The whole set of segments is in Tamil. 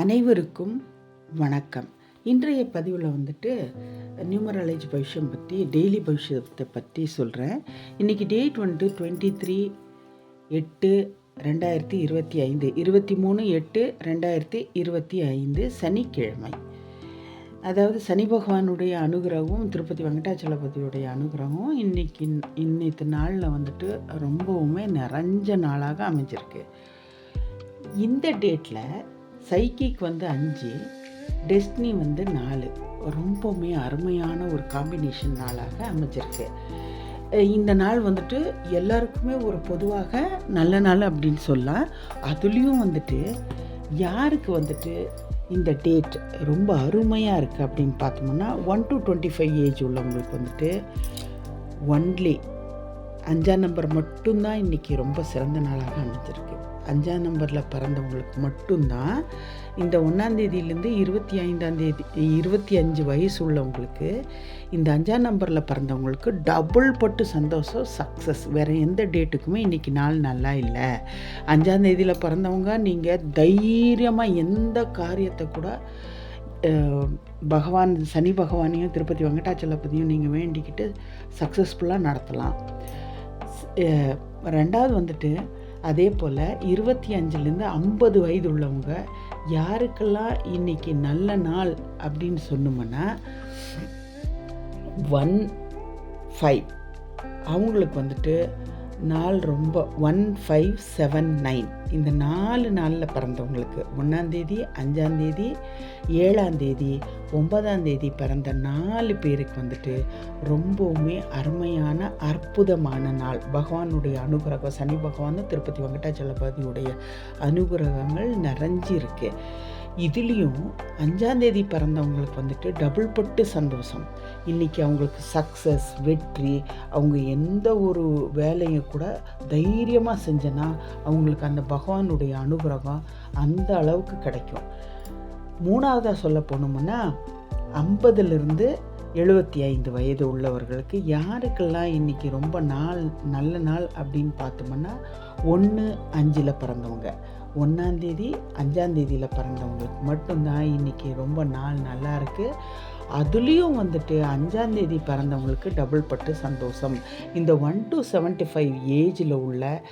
அனைவருக்கும் வணக்கம். இன்றைய பதிவில் வந்துட்டு நியூமராலஜி பவிஷ்யம் பற்றி டெய்லி பவிஷ்யத்தை பற்றி சொல்கிறேன் இன்றைக்கி டேட் வந்துட்டு டுவெண்ட்டி த்ரீ எட்டு ரெண்டாயிரத்தி இருபத்தி ஐந்து. இருபத்தி மூணு எட்டு ரெண்டாயிரத்தி இருபத்தி ஐந்து சனிக்கிழமை. அதாவது சனி பகவானுடைய அனுகிரகம் திருப்பதி வெங்கடாச்சலபதியுடைய அனுகிரகமும் இன்னைக்கு இன்னைக்கு நாளில் வந்துட்டு ரொம்பவுமே நிறைஞ்ச நாளாக அமைஞ்சிருக்கு. இந்த டேட்டில் சைக்கிக் வந்து அஞ்சு டெஸ்ட்னி வந்து நாலு. ரொம்பவுமே அருமையான ஒரு காம்பினேஷன் நாளாக அமைஞ்சிருக்கு. இந்த நாள் வந்துட்டு எல்லாருக்குமே ஒரு பொதுவாக நல்ல நாள் அப்படின்னு சொல்லலாம். அதுலேயும் வந்துட்டு யாருக்கு வந்துட்டு இந்த டேட் ரொம்ப அருமையாக இருக்குது அப்படின்னு பார்த்தோம்னா one two twenty five age உள்ளவங்களுக்கு வந்துட்டு ஒன்லி அஞ்சாம் நம்பர் மட்டும்தான் இன்றைக்கி ரொம்ப சிறந்த நாளாக அமைஞ்சிருக்கு. அஞ்சாம் நம்பரில் பிறந்தவங்களுக்கு மட்டும்தான் இந்த ஒன்றாந்தேதியிலேருந்து இருபத்தி ஐந்தாந்தேதி இருபத்தி அஞ்சு வயசு உள்ளவங்களுக்கு இந்த அஞ்சாம் நம்பரில் பிறந்தவங்களுக்கு டபுள் பட்டு சந்தோஷம் சக்ஸஸ் வேறு எந்த டேட்டுக்குமே இன்றைக்கி நாள் நல்லா இல்லை. அஞ்சாந்தேதியில் பிறந்தவங்க நீங்கள் தைரியமாக எந்த காரியத்தை கூட பகவான் சனி பகவானையும் திருப்பதி வெங்கடாச்சலபதியும் நீங்கள் வேண்டிக்கிட்டு சக்ஸஸ்ஃபுல்லாக நடத்தலாம். ரெண்டாவது வந்துட்டு அதே போல் இருபத்தி அஞ்சுலேருந்து ஐம்பது வயது உள்ளவங்க யாருக்கெல்லாம் இன்னைக்கு நல்ல நாள் அப்படின்னு சொன்னோம்னா ஒன் ஃபைவ் அவங்களுக்கு வந்துட்டு நாள் ரொம்ப ஒன் ஃபைவ் செவன் நைன். இந்த நாலு நாளில் பிறந்தவங்களுக்கு ஒன்றாந்தேதி அஞ்சாந்தேதி ஏழாந்தேதி ஒன்பதாந்தேதி பிறந்த நாலு பேருக்கு வந்துட்டு ரொம்பவுமே அருமையான அற்புதமான நாள். பகவானுடைய அனுகிரகம் சனி பகவானும் திருப்பதி வெங்கடாச்சலபதியுடைய அனுகிரகங்கள் நிறைஞ்சிருக்கு. இதுலேயும் அஞ்சாந்தேதி பிறந்தவங்களுக்கு வந்துட்டு டபுள் பட்டு சந்தோஷம். இன்றைக்கி அவங்களுக்கு சக்ஸஸ் வெற்றி அவங்க எந்த ஒரு வேலையும் கூட தைரியமாக செஞ்சனா அவங்களுக்கு அந்த பகவானுடைய அனுகிரகம் அந்த அளவுக்கு கிடைக்கும். மூணாவதாக சொல்ல போனோம்னா ஐம்பதுலேருந்து எழுபத்தி ஐந்து வயது உள்ளவர்களுக்கு யாருக்கெல்லாம் இன்றைக்கி ரொம்ப நாள் நல்ல நாள் அப்படின்னு பார்த்தோம்னா ஒன்று அஞ்சில் பிறந்தவங்க. ஒன்றாந்தேதி அஞ்சாந்தேதியில் பிறந்தவங்களுக்கு மட்டும்தான் இன்றைக்கி ரொம்ப நாள் நல்லா இருக்குது அதுலேயும் வந்துட்டு அஞ்சாந்தேதி பிறந்தவங்களுக்கு டபுள் பட்டு சந்தோஷம். இந்த ஒன் டு செவன்ட்டி ஃபைவ் ஏஜில் உள்ள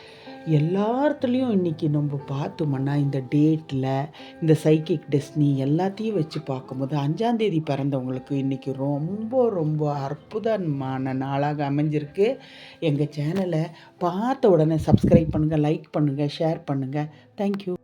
எல்லாத்துலேயும் இன்றைக்கி நம்ம பார்த்தோம்னா இந்த டேட்டில் இந்த சைக்கிக் டெஸ்னி எல்லாத்தையும் வச்சு பார்க்கும்போது அஞ்சாந்தேதி பிறந்தவங்களுக்கு இன்றைக்கி ரொம்ப ரொம்ப அற்புதமான நாளாக அமைஞ்சிருக்கு. எங்கள் சேனலை பார்த்த உடனே சப்ஸ்கிரைப் பண்ணுங்கள் லைக் பண்ணுங்கள் ஷேர் பண்ணுங்கள் தேங்க்யூ